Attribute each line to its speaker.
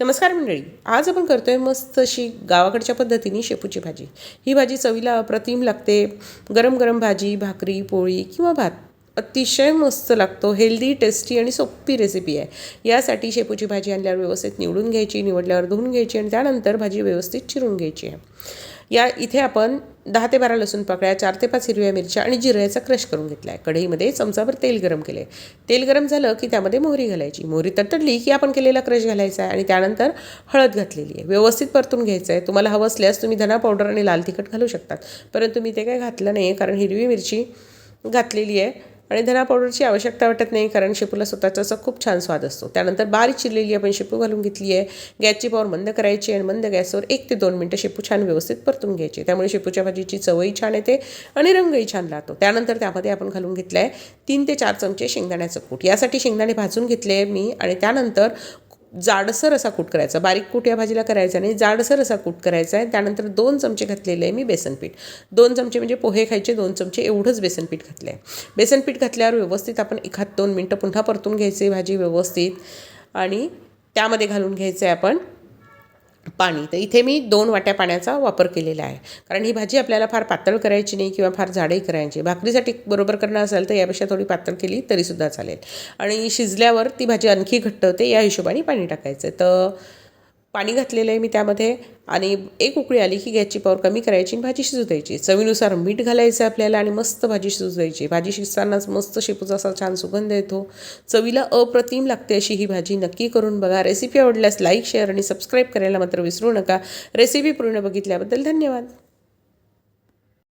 Speaker 1: नमस्कार मंडळी आज आपण करतोय मस्त अशी गावाकडच्या पद्धतीने शेपूची भाजी. ही भाजी चवीला अप्रतिम लागते. गरम गरम भाजी भाकरी पोळी किंवा भात. अतिशय मस्त लागतो. हेल्दी टेस्टी आणि सोपी रेसिपी आहे. यासाठी शेपूची भाजी आणल्यावर व्यवस्थित निवडून घ्यायची निवडल्यावर धुवून घ्यायची आणि त्यानंतर भाजी व्यवस्थित चिरून घ्यायची आहे. या इथे आपण दहा ते बारा लसूण पाकळ्या चार ते पाच हिरव्या मिरच्या आणि जिऱ्याचा क्रश करून घेतला आहे कढईमध्ये चमचाभर तेल गरम केले आहे तेल गरम झालं की त्यामध्ये मोहरी घालायची. मोहरी तडतडली की आपण केलेला क्रश घालायचा आहे आणि त्यानंतर हळद घातलेली आहे. व्यवस्थित परतून घ्यायचं आहे. तुम्हाला हवं असल्यास तुम्ही धना पावडर आणि लाल तिखट घालू शकतात. परंतु मी ते काय घातलं नाही कारण हिरवी मिरची घातलेली आहे. आणि धना पावडरची आवश्यकता वाटत नाही कारण शेपूला स्वतःचा असा खूप छान स्वाद असतो. त्यानंतर बारीक चिरलेली आपण शेपू घालून घेतली आहे. गॅसची पॉवर मंद करायची आणि मंद गॅसवर एक ते दोन मिनटं शेपू छान व्यवस्थित परतून घ्यायची त्यामुळे शेपूच्या भाजीची चवही छान येते आणि रंगही छान राहतो. त्यानंतर त्यामध्ये आपण घालून घेतलं आहे तीन ते चार चमचे शेंगदाण्याचं कूट. यासाठी शेंगदाणे भाजून घेतले आहे मी आणि त्यानंतर जाडसर असा कूट करायचा. बारीक कूट या भाजीला करायचा नाही. जाडसर असा कूट करायचा आहे. त्यानंतर दोन चमचे घातलेले आहे मी बेसनपीठ दोन चमचे म्हणजे पोहे खायचे दोन चमचे एवढंच बेसनपीठ घातलं आहे बेसनपीठ घातल्यावर व्यवस्थित आपण एखाद दोन मिनटं पुन्हा परतून घ्यायचे भाजी व्यवस्थित. आणि त्यामध्ये घालून घ्यायचं आहे आपण पाणी. तर इथे मी दोन वाट्या पाण्याचा वापर केलेला आहे. कारण ही भाजी आपल्याला फार पातळ करायची नाही किंवा फार जाडही करायची. भाकरीसाठी बरोबर करणं असेल तर यापेक्षा थोडी पातळ केली तरीसुद्धा चालेल. आणि शिजल्यावर ती भाजी आणखी घट्ट होते या हिशोबाने पाणी टाकायचं. तर पाणी घातलेलं आहे मी त्यामध्ये आणि एक उकळी आली की गॅसची पॉवर कमी करायची आणि भाजी शिजू द्यायची. चवीनुसार मीठ घालायचं आपल्याला आणि मस्त भाजी शिजू द्यायची. भाजी शिजतानाच मस्त शेपूचा असा छान सुगंध येतो. चवीला अप्रतिम लागते अशी ही भाजी नक्की करून बघा. रेसिपी आवडल्यास लाईक शेअर आणि सबस्क्राईब करायला मात्र विसरू नका. रेसिपी पूर्ण बघितल्याबद्दल धन्यवाद.